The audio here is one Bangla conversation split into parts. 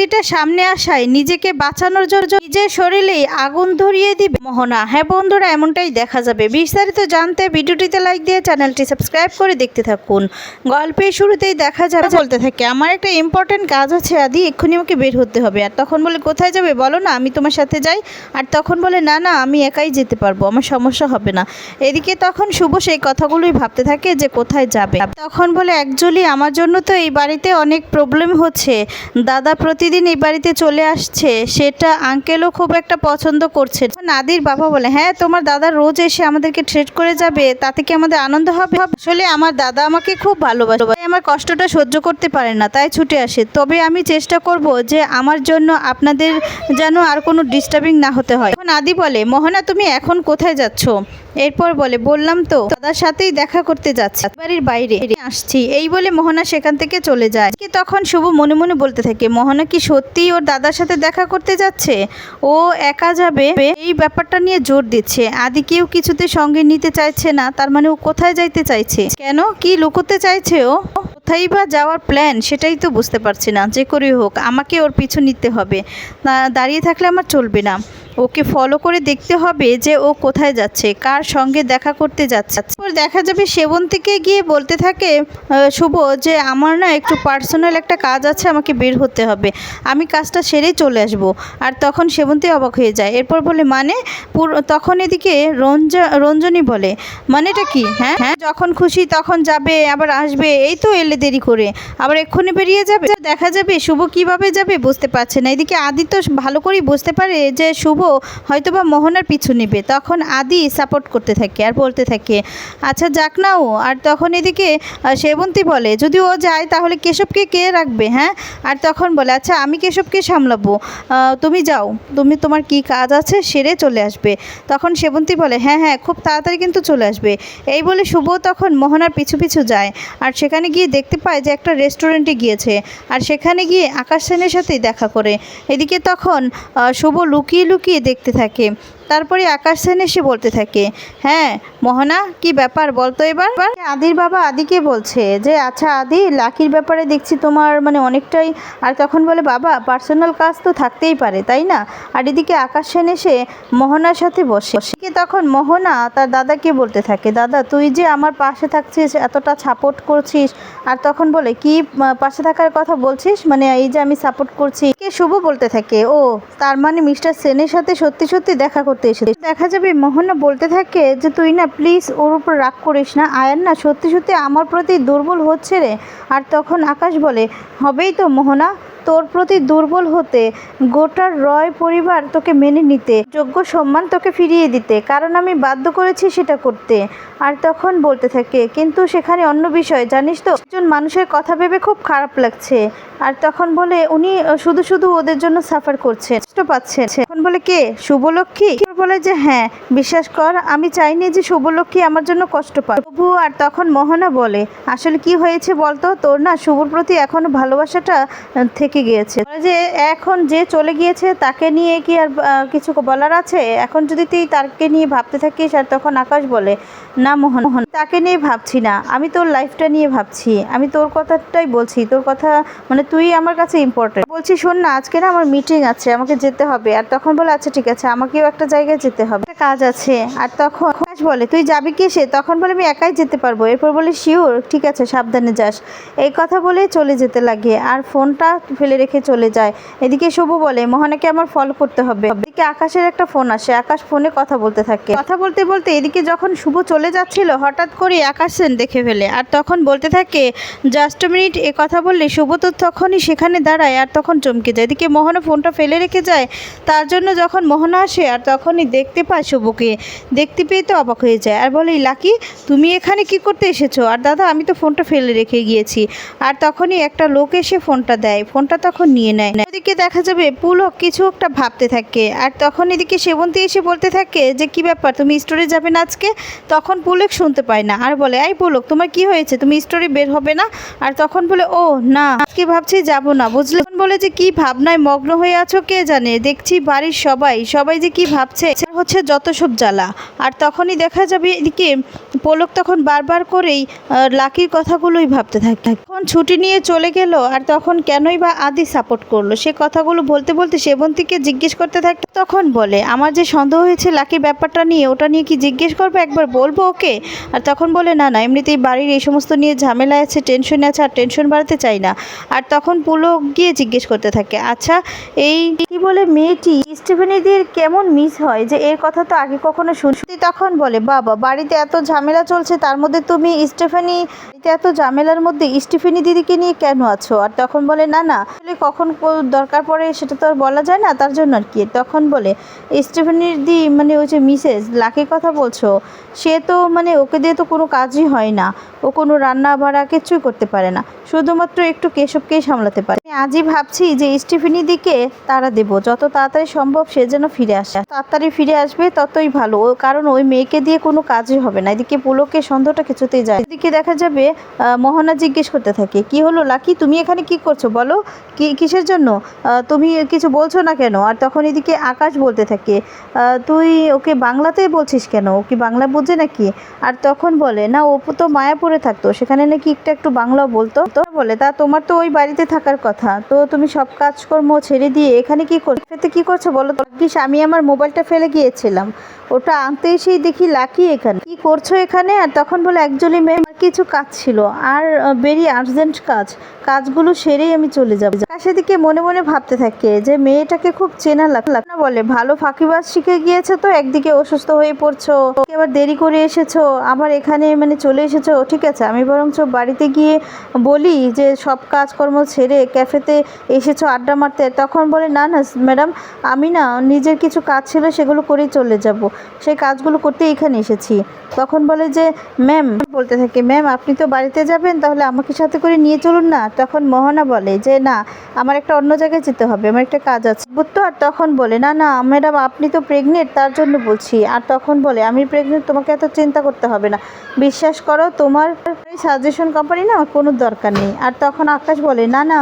সত্যিটা সামনে আসায় নিজেকে বাঁচানোর জন্য নিজের শরীরেই আগুন ধরিয়ে দিবে মোহনা। হ্যাঁ বন্ধুরা, এমনটাই দেখা যাবে। বিস্তারিত জানতে ভিডিওটিতে লাইক দিয়ে চ্যানেলটি সাবস্ক্রাইব করে দেখতে থাকুন। গল্পের শুরুতেই দেখা যাবে বলতে থাকে, আমার একটা ইম্পর্টেন্ট কাজ আছে আদি, এক্ষুনি আমাকে বের হতে হবে। আর তখন বলে, কোথায় যাবে? বলো না, আমি তোমার সাথে যাই। আর তখন বলে, না না, আমি একাই যেতে পারব, আমার সমস্যা হবে না। এদিকে তখন শুভ সেই কথাগুলোই ভাবতে থাকে যে কোথায় যাবে। তখন বলে অ্যাকচুয়ালি আমার জন্য তো এই বাড়িতে অনেক প্রবলেম হচ্ছে। দাদা প্রতিদিন এই বাড়িতে চলে আসছে, সেটা আঙ্কেলও খুব একটা পছন্দ করছে নাদির বাবা বলে হ্যাঁ তোমার দাদা রোজ এসে আমাদেরকে ট্রেড করে যাবে, তাতে কি আমাদের আনন্দ হবে? আসলে আমার দাদা আমাকে খুব ভালোবাসে। আমার কষ্টটা সহ্য করতে পারে না, তাই ছুটে আসে। তবে আমি চেষ্টা করব যে আমার জন্য আপনাদের যেন আর কোনো ডিস্টার্বিং না হতে হয়। আদি বলে, মোহনা, তুমি এখন কোথায় যাচ্ছ? এরপর বলে, বললাম তো, দাদার সাথেই দেখা করতে যাচ্ছে। বাড়ির বাইরে আসছি। এই বলে মোহনা সেখান থেকে চলে যায়। কি তখন শুভ মনে মনে বলতে থাকে, মোহনা কি সত্যি ওর দাদার সাথে দেখা করতে যাচ্ছে? ও একা যাবে? এই ব্যাপারটা নিয়ে জোর দিচ্ছে। আদি কেউ কিছুতে সঙ্গে নিতে চাইছে না, তার মানে ও কোথায় যাইতে চাইছে? কেন? কি লুকোতে চাইছে ও? কোথায় বা যাওয়ার প্ল্যান সেটাই তো বুঝতে পারছি না। যে করেই হোক, আমাকে ওর পিছু নিতে হবে। দাঁড়িয়ে থাকলে আমার চলবে না। ওকে ফলো করে দেখতে হবে যে ও কোথায় যাচ্ছে, কার সঙ্গে দেখা করতে যাচ্ছে। দেখা যাবে সেবন্তীকে গিয়ে বলতে থাকে শুভ, যে আমার না একটু পার্সোনাল একটা কাজ আছে, আমাকে বের হতে হবে। আমি কাজটা সেরেই চলে আসব। আর তখন সেবন্তী অবাক হয়ে যায়। এরপর বলে মানে? তখন এদিকে রঞ্জা রঞ্জনী বলে, মানেটা কি? হ্যাঁ? হ্যাঁ যখন খুশি তখন যাবে, আবার আসবে, এই তো এলে দেরি করে। আবার এক্ষুনি বেরিয়ে যাবে? দেখা যাবে শুভ কীভাবে যাবে বুঝতে পারছে না। এদিকে আদিত্য ভালো করেই বুঝতে পারে যে শুভ হয়তোবা মোহনার পিছু নেবে। তখন আদি সাপোর্ট করতে থাকে আর বলতে থাকে আচ্ছা যাক না ও আর তখন এদিকে সেবন্তী বলে, যদি ও যায় তাহলে কেশবকে কে রাখবে হ্যাঁ? আর তখন বলে আচ্ছা আমি কেশবকে সামলাবো। তুমি যাও। তুমি, তোমার কি কাজ আছে সেরে চলে আসবে। তখন সেবন্তী বলে হ্যাঁ হ্যাঁ খুব তাড়াতাড়ি কিন্তু চলে আসবে। এই বলে শুভ তখন মোহনার পিছু পিছু যায়। আর সেখানে গিয়ে দেখতে পায় যে একটা রেস্টুরেন্টে গিয়েছে। আর সেখানে গিয়ে আকাশ সেনের সাথেই দেখা করে। এদিকে তখন শুভ লুকিয়ে লুকিয়ে দেখতে থাকে। তারপরে আকাশ সেন এসে বলতে থাকে হ্যাঁ মোহনা, কি ব্যাপার বলতো এবার? আদির বাবা আদিকে বলছে যে আচ্ছা আদি, লাকির ব্যাপারে দেখছি তোমার মানে অনেকটাই আর তখন বলে, বাবা পার্সোনাল কাজ তো থাকতেই পারে, তাই না? আর এদিকে আকাশ সেন এসে মোহনার সাথে বসে। তখন মোহনা তার দাদাকে বলতে থাকে, দাদা, তুই যে আমার পাশে থাকছিস, এতটা সাপোর্ট করছিস, আর তখন বলে, কি পাশে থাকার কথা বলছিস? মানে এই যে আমি সাপোর্ট করছি। কে শুভ বলতে থাকে, ও, তার মানে মিস্টার সেনের সাথে সত্যি সত্যি দেখা করতে এসেছে। দেখা যাবে মোহনা বলতে থাকে যে, তুই না প্লিজ ওর উপর রাগ করিস না। আয়ান না, সত্যি সত্যি আমার প্রতি দুর্বল হচ্ছে রে। আর তখন আকাশ বলে, হবেই তো মোহনা। তোর প্রতি দুর্বল হতে গোটার রয় পরিবার তোকে মেনে নিতে যোগ্য সম্মান তোকে ফিরিয়ে দিতে কারণ আমি বাধ্য করেছি সেটা করতে। আর তখন বলতে থাকে কিন্তু সেখানে অন্য বিষয় জানিস তো? একজন মানুষের কথা ভেবে খুব খারাপ লাগছে। আর তখন বলে উনি শুধু শুধু ওদের জন্য সাফার করছেন কষ্ট পাচ্ছেন। তখন বলে কে? শুভলক্ষ্মী? বলে যে হ্যাঁ বিশ্বাস কর আমি চাইনি যে শুভলক্ষ্মী আমার জন্য কষ্ট পায় তবু আর তখন মোহনা বলে আসলে কি হয়েছে বলতো? তোর না শুভর প্রতি এখনও ভালোবাসাটা আহ, থেকে গিয়েছে? যে এখন যে চলে গিয়েছে তাকে নিয়ে কি আর কিছু বলার আছে? এখন যদি তুই তাকে নিয়ে ভাবতে থাকিস আর তখন আকাশ বলে, না মোহন মোহন, তাকে নিয়ে ভাবছি না। আমি তোর লাইফটা নিয়ে ভাবছি। আমি তোর কথাটাই বলছি। তোর কথা মানে তুই আমার কাছে ইম্পর্টেন্ট বলছি, শোন না, আজকে না আমার মিটিং আছে, আমাকে যেতে হবে। আর তখন বলে আচ্ছা ঠিক আছে, আমাকেও একটা জায়গায় যেতে হবে। একটা কাজ আছে। আর তখন আকাশ বলে, তুই যাবি কি সে? তখন বলে, আমি একাই যেতে পারব। এরপর বলে, শিওর, ঠিক আছে, সাবধানে যাস। এই কথা বলে চলে যেতে লাগে। আর ফোনটা ফেলে রেখে চলে যায়। এদিকে শুভ বলে মোহনাকে আমার ফল করতে হবে। এদিকে আকাশের একটা ফোন আসে। আকাশ ফোনে কথা বলতে থাকে। কথা বলতে বলতে এদিকে যখন শুভ চলে যাচ্ছিল, হঠাৎ করে আকাশ সেন দেখে ফেলে। আর তখন বলতে থাকে, জাস্ট মিনিট, এ কথা বললে শুভ তো তখনই সেখানে দাঁড়ায় আর তখন চমকে যায়। এদিকে মোহনা ফোনটা ফেলে রেখে যায়। তার জন্য যখন মোহনা আসে, আর তখনই দেখতে পায় শুভকে। দেখতে পেয়ে তো অবাক হয়ে যায়। আর বলে, লাকি, তুমি এখানে কি করতে এসেছ? আর দাদা, আমি তো ফোনটা ফেলে রেখে গিয়েছি। আর তখনই একটা লোক এসে ফোনটা দেয়। ফোনটা তখন নিয়ে নেয়। এদিকে দেখা যাবে, পুলক কিছু একটা ভাবতে থাকে। আর আর তখন এদিকে সেবন্তী এসে বলতে থাকে যে, কি ব্যাপার? তুমি স্টোরে যাবে না আজকে? তখন পুলক শুনতে পায় না আর বলে এই পুলক, তোমার কি হয়েছে? তুমি স্টোরে বের হবে না? আর তখন বলে, ও, না, আজকে ভাবছি যাব না, বুঝলে? বলে যে, কি ভাবনায় মগ্ন হয়ে আছো কে জানে? দেখছি বাড়ির সবাই সবাই যে কি ভাবছে? হচ্ছে যত সব জ্বালা। আর তখনই দেখা যাবে এদিকে পলক তখন বারবার করেই লাকির কথাগুলোই ভাবতে থাকে তখন ছুটি নিয়ে চলে গেল আর তখন কেনই বা আদি সাপোর্ট করল? সে কথাগুলো বলতে বলতে সেবন্তীকে জিজ্ঞেস করতে থাকে, তখন বলে, আমার যে সন্দেহ হয়েছে লাকির ব্যাপারটা নিয়ে, ওটা নিয়ে কি জিজ্ঞেস করবে? একবার বলব ওকে? আর তখন বলে, না না, এমনিতেই বাড়ির এই সমস্ত নিয়ে ঝামেলা আছে টেনশনে আছে, আর টেনশন বাড়াতে চাই না। আর তখন পুলক গিয়ে জিজ্ঞেস করতে থাকে আচ্ছা এই কি বলে মেয়েটি স্টিফেনিদের কেমন মিস হয়? যে এর কথা তো আগে কখনো শুনছি তখন বলে, বাবা, বাড়িতে এত ঝামেলা চলছে, তার মধ্যে তুমি স্টেফানি এত ঝামেলার মধ্যে স্টিফেনি দিদিকে নিয়ে কেন আছো? আর তখন বলে, না না, আসলে কখন দরকার পড়ে সেটা তো আর বলা যায় না, তার জন্য আর কি। তখন বলে স্টিফেনির দি মানে ওই যে মিসেস লাকির কথা বলছো, সে তো মানে ওকে দিয়ে তো কোনো কাজই হয় না। ও কোনো রান্না ভাড়া কিছুই করতে পারে না। শুধুমাত্র একটু কেশবকেই সামলাতে পারে। আজই ভাবছি যে স্টিফেনি দিকে তারা দেবো। যত তাড়াতাড়ি সম্ভব সে যেন ফিরে আসে। তাড়াতাড়ি ফিরে আসবে ততই ভালো। কারণ ওই মেয়েকে দিয়ে কোনো কাজই হবে না। এদিকে পুলকের সন্দেহটা কিছুতেই যায়। এদিকে দেখা যাবে মোহনা জিজ্ঞেস করতে থাকে, কি হলো লাকি? তুমি এখানে কি করছ? বলো। কি কিসের জন্য? তুমি কিছু বলছো না কেন? আর তখন এদিকে আকাশ বলতে থাকে তুই ওকে বাংলাতে বলছিস কেন? ও কি বাংলা বোঝে নাকি? আর তখন বলে, না, ও তো মায়াপুরে থাকতো। সেখানে নাকি একটা একটু বাংলা বলতো। তো বলে, তা তোমার তো ওই বাড়িতে থাকার কথা। তো তুমি সব কাজকর্ম ছেড়ে দিয়ে এখানে কি করছ এতে কি করছ বলো তো? কি আমি আমার মোবাইলটা ফেলে গিয়েছিলাম। ওটা আনতে এসেই দেখি লাকি এখানে। কি করছ এখানে? আর তখন বলে অ্যাকচুয়ালি ম্যাম কিছু কাজ ছিল। আর ভেরি আর্জেন্ট কাজ। কাজগুলো সেরেই আমি চলে যাব। সেদিকে মনে মনে ভাবতে থাকে যে মেয়েটাকে খুব চেনা লাগল না বলে, ভালো ফাঁকিবাজ শিখে গিয়েছে তো, একদিকে অসুস্থ হয়ে পড়ছো এবার দেরি করে এসেছ, আবার এখানে মানে চলে এসেছ, ঠিক আছে। আমি বরঞ্চ বাড়িতে গিয়ে বলি যে সব কাজকর্ম ছেড়ে ক্যাফেতে এসেছ, আড্ডা মারতে। তখন বলে, না না ম্যাডাম, আমি না, নিজের কিছু কাজ ছিল সেগুলো করেই চলে যাব। সেই কাজগুলো করতে এখানে এসেছি। তখন বলে যে, ম্যাম, বলতে থাকে, ম্যাম, আপনি তো বাড়িতে যাবেন, তাহলে আমাকে সাথে করে নিয়ে চলুন না? তখন মোহনা বলে যে, না, আমার একটা অন্য জায়গায় যেতে হবে, আমার একটা কাজ আছে। বুঝতো আর তখন বলে, না না, ম্যাডাম, আপনি তো প্রেগনেন্ট তার জন্য বলছি। আর তখন বলে, আমি প্রেগনেন্ট তোমাকে এত চিন্তা করতে হবে না। বিশ্বাস করো, তোমার সাজেশন কোম্পানি না আমার কোনো দরকার নেই। আর তখন আকাশ বলে না না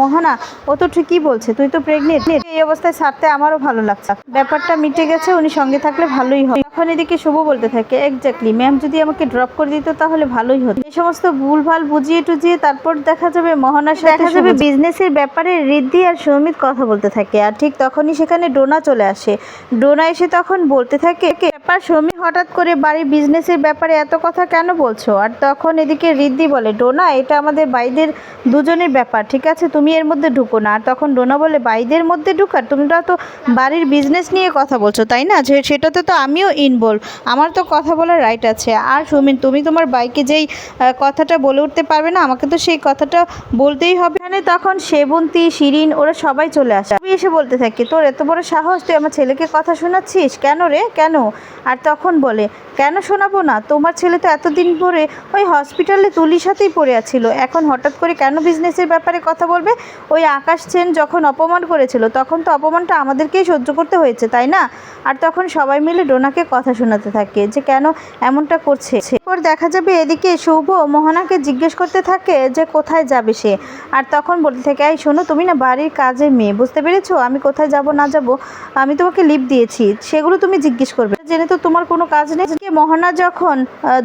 মহানা ও তো ঠিকই বলছে তুই তো প্রেগনেন্ট এই অবস্থায় ছাড়তে আমারও ভালো লাগছে। ব্যাপারটা মিটে গেছে উনি সঙ্গে থাকলে ভালোই হয়। তখন এদিকে শুভ বলতে থাকে এক্স্যাক্টলি ম্যাম যদি আমাকে ড্রপ করে দিত তাহলে ভালোই হতো। এই সমস্ত ভুলভাল বুঝিয়ে টুজিয়ে তারপর দেখা যাবে মোহনার সাথে দেখা যাবে বিজনেসের ব্যাপারে রিদ্ধি আর সৌমিত কথা বলতে থাকে। আর ঠিক তখনই সেখানে ডোনা চলে আসে। ডোনা এসে তখন বলতে থাকে "কে ব্যাপার সৌমি হঠাৎ করে বাড়ির বিজনেসের ব্যাপারে এত কথা কেন বলছো? আর তখন এদিকে রিদ্ধি বলে, ডোনা, এটা আমাদের বাইদের দুজনের ব্যাপার, ঠিক আছে? তুমি এর মধ্যে ঢুকো না। আর তখন ডোনা বলে, বাইদের মধ্যে ঢুকার তোমরা তো বাড়ির বিজনেস নিয়ে কথা বলছো, তাই না? যে সেটাতে তো আমিও ইনভলভ আমার তো কথা বলার রাইট আছে। আর সুমিন, তুমি তোমার বাইকে যেই কথাটা বলে উঠতে পারবে না, আমাকে তো সেই কথাটা বলতেই হবে। এখানে তখন সেবন্তী, শিরিন, ওরা সবাই চলে আসে। এসে বলতে থাকি, তোর এত বড় সাহস, তুই আমার ছেলেকে কথা শোনাচ্ছিস? কেন রে? কেন? আর তখন বলে, কেন শোনাবো না? তোমার ছেলে তো এতদিন পরে ওই হসপিটালে তুলির সাথেই পড়ে আছিল। এখন হঠাৎ করে কেন বিজনেসের ব্যাপারে কথা বলবে? ওই আকাশ সেন যখন অপমান করেছিল, তখন তো অপমানটা আমাদেরকেই সহ্য করতে হয়েছে, তাই না? আর তখন সবাই মিলে ডোনাকে কথা শোনাতে থাকে যে, কেন এমনটা করছে? এরপর দেখা যাবে এদিকে শুভ মোহনাকে জিজ্ঞেস করতে থাকে যে, কোথায় যাবে সে? আর তখন বলতে থাকে, এই শোনো, তুমি না বাড়ির কাজে মেয়ে, বুঝতে পেরেছ? আমি কোথায় যাব, না যাব, আমি তোমাকে লিভ দিয়েছি। সেগুলো তুমি জিজ্ঞেস করবে। জেনে তো তোমার কোনো কাজ নেই। মোহনা যখন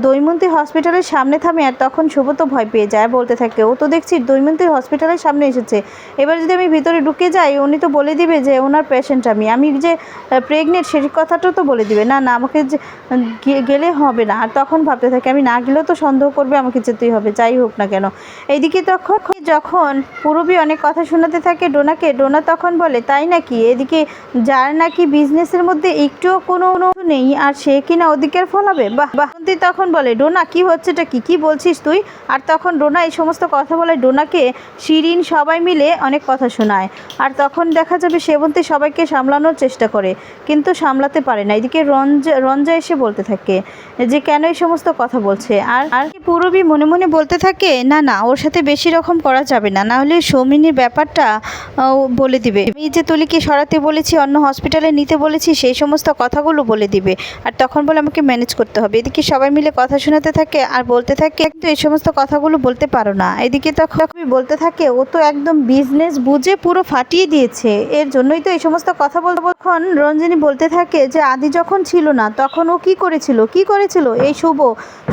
দৈমন্তী হসপিটালের সামনে থামে, আর তখন শুভ তো ভয় পেয়ে যায়, বলতে থাকে, ও তো দেখছি দৈমন্তীর হসপিটালের সামনে এসেছে। এবার যদি আমি ভিতরে ঢুকে যাই, উনি তো বলে দিবে যে, ওনার পেশেন্ট আমি। আমি যে প্রেগনেন্ট সেই কথাটা তো বলে দিবে। না না, আমাকে গেলে হবে না। আর তখন ভাবতে থাকে, আমি না গেলেও তো সন্দেহ করবে, আমাকে যেতেই হবে, যাই হোক না কেন। এইদিকে তখন, যখন পুরবী অনেক কথা শোনাতে থাকে ডোনাকে, ডোনা তখন বলে, তাই নাকি? এদিকে যার নাকি বিজনেসের মধ্যে একটুও কোনো নেই, আর সে কিনা অধিকার ফলাবে? বাহ বাহ। অন্তি তখন বলে, ডোনা, কি হচ্ছেটা কি? কি বলছিস তুই? আর তখন ডোনা এই সমস্ত কথা বলে, ডোনাকে শিরিন সবাই মিলে অনেক কথা শোনায়। আর তখন দেখা যাবে সেবন্তী সবাইকে সামলানোর চেষ্টা করে, কিন্তু সামলাতে পারে না। এদিকে রঞ্জা রঞ্জা এসে বলতে থাকে যে, কেন এই সমস্ত কথা বলছে? আর আর কি পূরবী মনে মনে বলতে থাকে, না না, ওর সাথে বেশি রকম করা যাবে না। না হলে সৌমিনীর ব্যাপারটা বলে দিবে। আমি যে তুলিকে সরাতে বলেছি, অন্য হসপিটালে নিতে বলেছি, সেই সমস্ত কথাগুলো বলে দিবে। আর তখন বলে আমাকে ম্যানেজ করতে হবে। এদিকে সবাই মিলে কথা শোনাতে থাকে আর বলতে থাকে, কিন্তু এই সমস্ত কথাগুলো বলতে পারো না। এদিকে তখন বলতে থাকে, ও তো একদম বিজনেস বুঝে পুরো ফাটিয়ে দিয়েছে। এর জন্যই তো এই সমস্ত কথা বলতে তখন রঞ্জিনী বলতে থাকে যে, আদি যখন ছিল না, তখন ও কি করেছিল? কি করেছিল? এই শুভ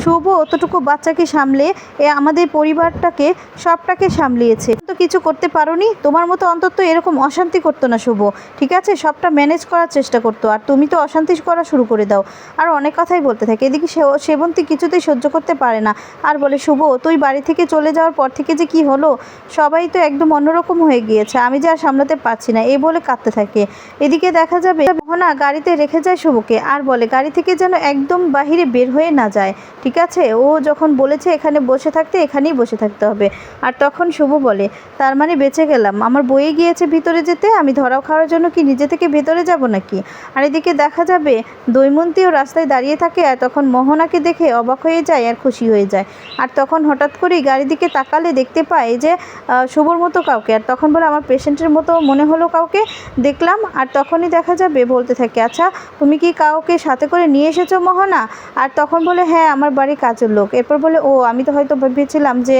শুভ অতটুকু বাচ্চাকে সামলে, এ আমাদের পরিবারটাকে, সবটাকে সামলিয়েছে। তো কিছু করতে পারোনি। তোমার মতো অন্তত এরকম অশান্তি করতো না শুভ। ঠিক আছে? সবটা ম্যানেজ করার চেষ্টা করতো। আর তুমি তো অশান্তি করা শুরু করে দাও। আর অনেক কথাই বলতে থাকে। এদিকে সেবন্তী কিছুতেই সহ্য করতে পারে না। আর বলে, শুভ, তুই বাড়ি থেকে চলে যাওয়ার পর থেকে যে কি হলো? সবাই তো একদম অন্যরকম হয়ে গিয়েছে। আমি যে আর সামলাতে পারছি না। এই বলে কাঁদতে থাকে। এদিকে দেখা যাবে, মোহনা গাড়িতে রেখে যায় শুভকে। আর বলে, গাড়ি থেকে যেন একদম বাহিরে বের হয়ে না যায়। ঠিক আছে? ও যখন বলেছে, এখানে বসে থাকতে এখানেই বসে থাকতে হবে। আর তখন শুভ বলে, তার মানে বেঁচে গেলাম। আমার বয়ে গিয়েছে ভিতরে যেতে আমি ধরাও খাওয়ার জন্য কি নিজে থেকে ভেতরে যাব নাকি? আর এদিকে দেখা যাবে, দৈমন্তীও রাস্তায় দাঁড়িয়ে থাকে আর তখন মোহনাকে দেখে অবাক হয়ে যায় আর খুশি হয়ে যায়। আর তখন হঠাৎ করেই গাড়ির দিকে তাকালে দেখতে পায় যে শুভর মতো কাউকে। আর তখন বলে, আমার পেশেন্টের মতো মনে হলো কাউকে? দেখলাম, আর তখনই দেখা যাবে, বলতে থাকে আচ্ছা তুমি কি কাউকে সাথে করে নিয়ে এসেছ মোহনা? আর তখন বলে হ্যাঁ আমার বাড়ি কাজের লোক। এরপর বলে, ও, আমি তো হয়তো ভেবেছিলাম যে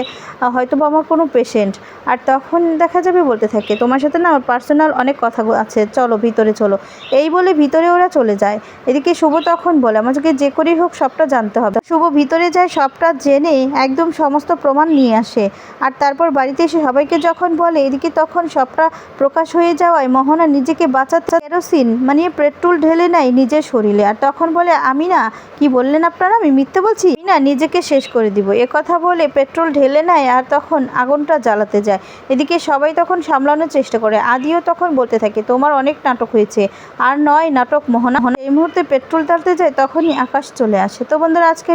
হয়তো বা আমার কোনো পেশেন্ট আর তখন দেখা যাবে, বলতে থাকে, তোমার সাথে না আমার পার্সোনাল অনেক কথা আছে। চলো, ভিতরে চলো। এই বলে ভিতরে ওরা চলে যায়। এদিকে শুভ তখন বলে আমাকে যে করেই হোক সবটা জানতে হবে। শুভ ভিতরে যায়, সবটা জেনে একদম সমস্ত প্রমাণ নিয়ে আসে। আর তারপর বাড়িতে এসে সবাইকে যখন বলে, এদিকে তখন সবটা প্রকাশ হয়ে যাওয়ায় মোহনা নিজেকে বাঁচাতে কেরোসিন মানে পেট্রোল ঢেলে নেয় নিজের শরীরে। আর তখন বলে, আমি না, কি বললেন আপনারা? আমি মিথ্যে বলছি? না, নিজেকে শেষ করে দিব। এ কথা বলে পেট্রোল ঢেলে নেয় আর তখন আগুনটা জ্বালাতে যায়। এদিকে সবাই তখন সামলানোর চেষ্টা করে। আদিও তখন বলতে থাকে, তোমার অনেক নাটক হয়েছে। আর নয়, নাটক মোহনা এই মুহূর্তে পেট্রোল ডালতে যায়, তখনই আকাশ চলে আসে। তো বন্ধুরা, আজকে